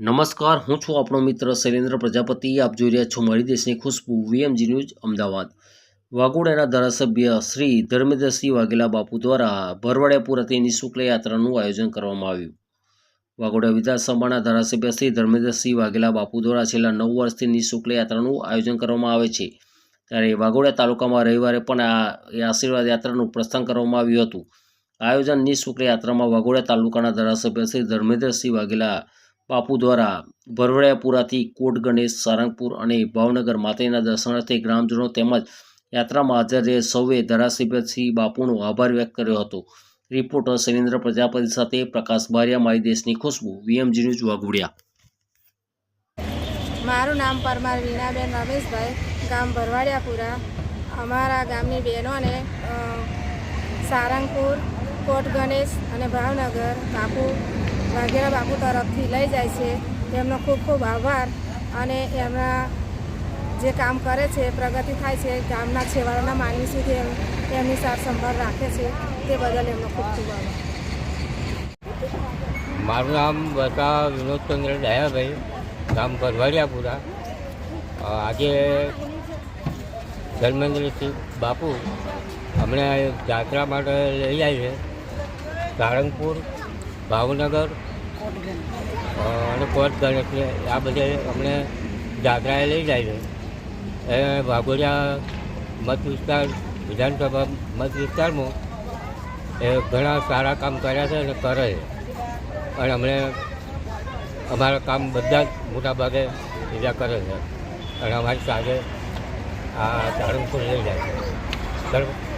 નમસ્કાર, હું છું આપણો મિત્ર શૈલેન્દ્ર પ્રજાપતિ. આપ જોઈ રહ્યા છો મારી દેશની ખુશ્બુ, વીએમજી ન્યૂઝ, અમદાવાદ. વાઘોડાના ધારાસભ્ય શ્રી ધર્મેન્દ્રસિંહ વાઘેલા બાપુ દ્વારા ભરવાડિયાપુરાથી નિઃશુલ્ક યાત્રાનું આયોજન કરવામાં આવ્યું. વાઘોડા વિધાનસભાના ધારાસભ્ય શ્રી ધર્મેન્દ્રસિંહ વાઘેલા બાપુ દ્વારા છેલ્લા નવ વર્ષથી નિઃશુલ્ક યાત્રાનું આયોજન કરવામાં આવે છે. ત્યારે વાઘોડા તાલુકામાં રવિવારે પણ આ આશીર્વાદ યાત્રાનું પ્રસ્થાન કરવામાં આવ્યું હતું. આયોજન નિઃશુલ્ક યાત્રામાં વાઘોડિયા તાલુકાના ધારાસભ્ય શ્રી ધર્મેન્દ્રસિંહ વાઘેલા બાપુ દ્વારા ભરવડિયાપુરાથી કોટ ગણેશ, સારંગપુર અને ભાવનગર માતાજીના દર્શનાર્થે ગ્રામજનો તેમજ યાત્રામાં હાજર રહે સૌએ ધારાસભ્ય શ્રી બાપુનો આભાર વ્યક્ત કર્યો હતો. રિપોર્ટર શૈલેન્દ્ર પ્રજાપતિ સાથે પ્રકાશ બારિયા, મારી દેશની ખુશ્બુ, વીએમજી ન્યૂઝ વાઘોડિયા. મારું નામ પરમાર વીણાબેન રમેશભાઈ, ગામ ભરવાડિયાપુરા. અમારા ગામની બહેનોને સારંગપુર, કોટ ગણેશ અને ભાવનગર, બાપુ વાઘેલા બાપુ તરફથી લઈ જાય છે. એમનો ખૂબ ખૂબ આભાર અને એમના જે કામ કરે છે, પ્રગતિ થાય છે, ગામના છેવાડાના માનવી સુધી એમ- એમની સાર સંભાળ રાખે છે, તે બદલ એમનો ખૂબ ખૂબ આભાર. મારું નામ બતા વિનોદચંદ્ર દયાભાઈ, ગામ ભરવાડિયાપુરા. આજે ધર્મેન્દ્રસિંહ બાપુ અમને જાત્રા માટે લઈ જાય છે. સારંગપુર ભાવનગર. અને કોટ એટલે આ બધે અમને જાત્રાએ લઈ જાય છે. એ વાઘોડિયા મત વિસ્તાર વિધાનસભા મત વિસ્તારમાં એ ઘણા સારા કામ કર્યા છે અને કરે છે. અને અમને અમારા કામ બધા જ મોટા ભાગે બીજા કરે છે. અને અમારી સાથે આ સારંગપુર લઈ જાય છે. બરાબર?